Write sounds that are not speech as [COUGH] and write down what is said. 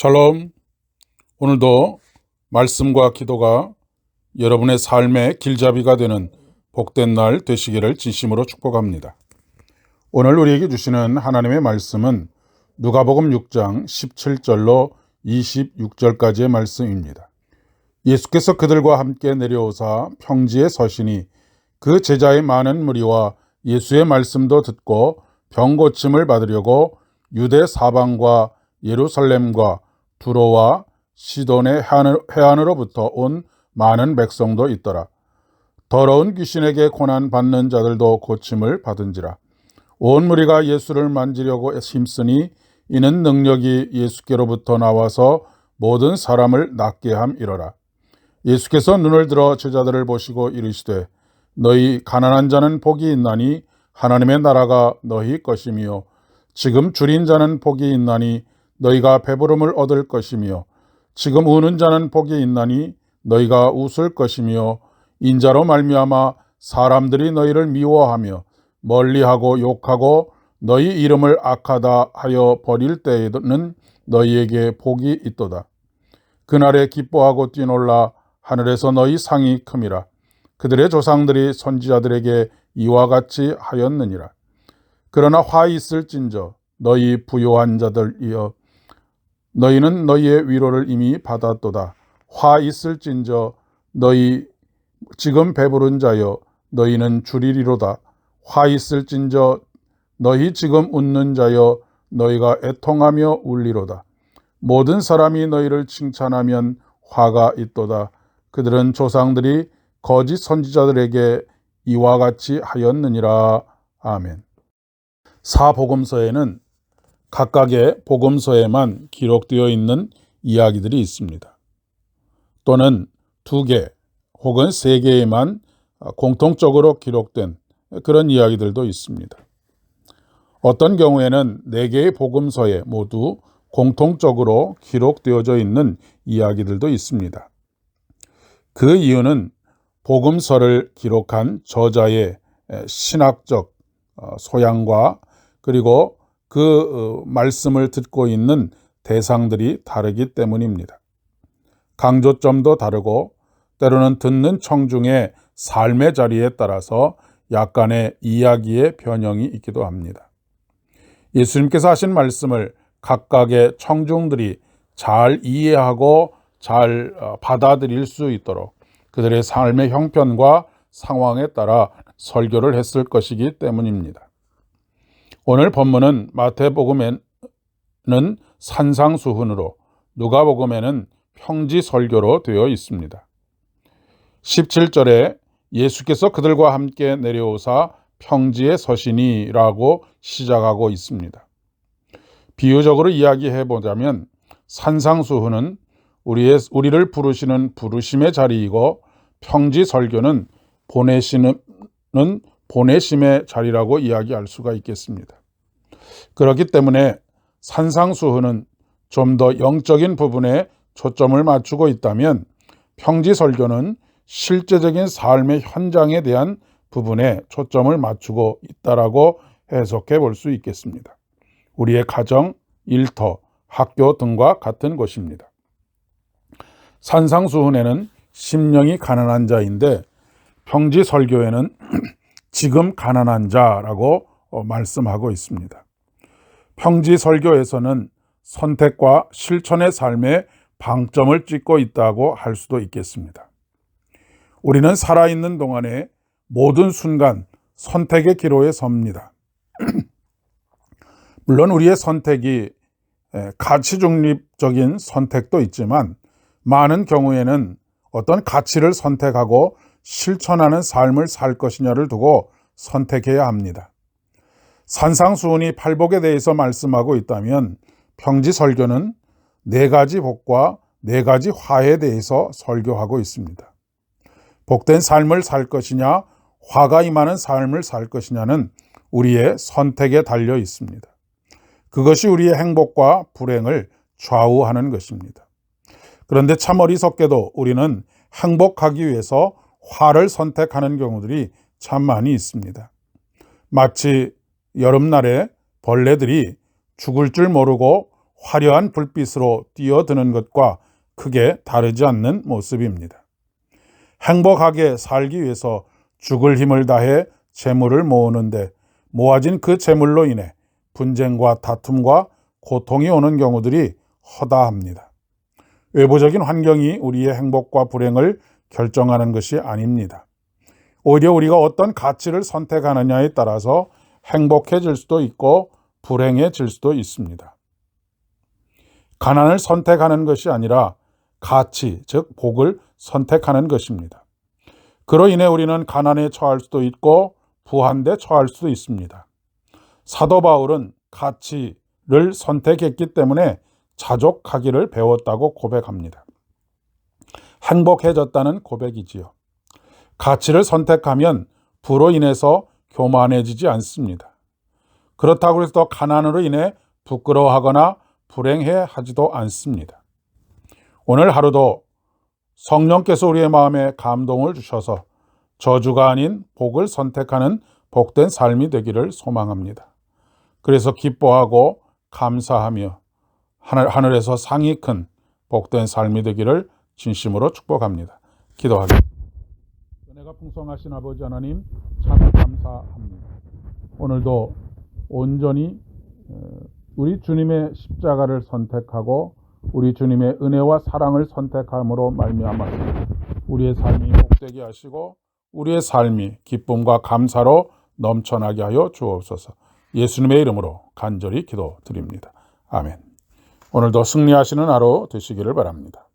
샬롬. 오늘도 말씀과 기도가 여러분의 삶의 길잡이가 되는 복된 날 되시기를 진심으로 축복합니다. 오늘 우리에게 주시는 하나님의 말씀은 누가복음 6장 17절로 26절까지의 말씀입니다. 예수께서 그들과 함께 내려오사 평지에 서시니 그 제자의 많은 무리와 예수의 말씀도 듣고 병 고침을 받으려고 유대 사방과 예루살렘과 두로와 시돈의 해안으로부터 온 많은 백성도 있더라. 더러운 귀신에게 고난 받는 자들도 고침을 받은지라. 온 무리가 예수를 만지려고 힘쓰니 이는 능력이 예수께로부터 나와서 모든 사람을 낫게 함이러라. 예수께서 눈을 들어 제자들을 보시고 이르시되 너희 가난한 자는 복이 있나니 하나님의 나라가 너희 것이며 지금 줄인 자는 복이 있나니 너희가 배부름을 얻을 것이며 지금 우는 자는 복이 있나니 너희가 웃을 것이며 인자로 말미암아 사람들이 너희를 미워하며 멀리하고 욕하고 너희 이름을 악하다 하여 버릴 때에는 너희에게 복이 있도다. 그날에 기뻐하고 뛰놀라 하늘에서 너희 상이 큼이라. 그들의 조상들이 선지자들에게 이와 같이 하였느니라. 그러나 화 있을진저 너희 부요한 자들이여 너희는 너희의 위로를 이미 받았도다. 화 있을진저 너희 지금 배부른 자여 너희는 줄이리로다. 화 있을진저 너희 지금 웃는 자여 너희가 애통하며 울리로다. 모든 사람이 너희를 칭찬하면 화가 있도다. 그들은 조상들이 거짓 선지자들에게 이와 같이 하였느니라. 아멘. 사복음서에는 각각의 복음서에만 기록되어 있는 이야기들이 있습니다. 또는 두 개 혹은 세 개에만 공통적으로 기록된 그런 이야기들도 있습니다. 어떤 경우에는 네 개의 복음서에 모두 공통적으로 기록되어져 있는 이야기들도 있습니다. 그 이유는 복음서를 기록한 저자의 신학적 어, 소양과 그리고 그 어, 말씀을 듣고 있는 대상들이 다르기 때문입니다. 강조점도 다르고 때로는 듣는 청중의 삶의 자리에 따라서 약간의 이야기의 변형이 있기도 합니다. 예수님께서 하신 말씀을 각각의 청중들이 잘 이해하고 잘 어, 받아들일 수 있도록 그들의 삶의 형편과 상황에 따라 설교를 했을 것이기 때문입니다. 오늘 본문은 마태복음에는 산상수훈으로 누가복음에는 평지설교로 되어 있습니다. 17절에 예수께서 그들과 함께 내려오사 평지에 서시니라고 시작하고 있습니다. 비유적으로 이야기해 보자면 산상수훈은 우리의, 우리를 부르시는 부르심의 자리이고 평지설교는 보내시는 보내심의 자리라고 이야기할 수가 있겠습니다. 그렇기 때문에 산상수훈은 좀 더 영적인 부분에 초점을 맞추고 있다면 평지설교는 실제적인 삶의 현장에 대한 부분에 초점을 맞추고 있다라고 해석해 볼 수 있겠습니다. 우리의 가정, 일터, 학교 등과 같은 것입니다. 산상수훈에는 심령이 가난한 자인데 평지설교에는 [CLEARS THROAT] 지금 가난한 자라고 어, 말씀하고 있습니다. 평지 설교에서는 선택과 실천의 삶에 방점을 찍고 있다고 할 수도 있겠습니다. 우리는 살아있는 동안에 모든 순간 선택의 기로에 섭니다. [CLEARS THROAT] 물론 우리의 선택이 가치 중립적인 선택도 있지만 많은 경우에는 어떤 가치를 선택하고 실천하는 삶을 살 것이냐를 두고 선택해야 합니다. 산상수훈이 팔복에 대해서 말씀하고 있다면 평지 설교는 네 가지 복과 네 가지 화에 대해서 설교하고 있습니다. 복된 삶을 살 것이냐, 화가 임하는 삶을 살 것이냐는 우리의 선택에 달려 있습니다. 그것이 우리의 행복과 불행을 좌우하는 것입니다. 그런데 참 어리석게도 우리는 행복하기 위해서 화를 선택하는 경우들이 참 많이 있습니다. 마치 여름날에 벌레들이 죽을 줄 모르고 화려한 불빛으로 뛰어드는 것과 크게 다르지 않는 모습입니다. 행복하게 살기 위해서 죽을 힘을 다해 재물을 모으는데 모아진 그 재물로 인해 분쟁과 다툼과 고통이 오는 경우들이 허다합니다. 외부적인 환경이 우리의 행복과 불행을 결정하는 것이 아닙니다. 오히려 우리가 어떤 가치를 선택하느냐에 따라서 행복해질 수도 있고 불행해질 수도 있습니다. 가난을 선택하는 것이 아니라 가치, 즉 복을 선택하는 것입니다. 그로 인해 우리는 가난에 처할 수도 있고 부한데 처할 수도 있습니다. 사도 바울은 가치를 선택했기 때문에 자족하기를 배웠다고 고백합니다. 행복해졌다는 고백이지요. 가치를 선택하면 부로 인해서 교만해지지 않습니다. 그렇다고 해서 또 가난으로 인해 부끄러워하거나 불행해 하지도 않습니다. 오늘 하루도 성령께서 우리의 마음에 감동을 주셔서 저주가 아닌 복을 선택하는 복된 삶이 되기를 소망합니다. 그래서 기뻐하고 감사하며 하늘, 하늘에서 상이 큰 복된 삶이 되기를 진심으로 축복합니다. 기도하겠습니다. 은혜가 풍성하신 아버지 하나님 참 감사합니다. 오늘도 온전히 어, 우리 주님의 십자가를 선택하고 우리 주님의 은혜와 사랑을 선택함으로 말미암아 우리의 삶이 복되게 하시고 우리의 삶이 기쁨과 감사로 넘쳐나게 하여 주옵소서. 예수님의 이름으로 간절히 기도드립니다. 아멘. 오늘도 승리하시는 하루 되시기를 바랍니다.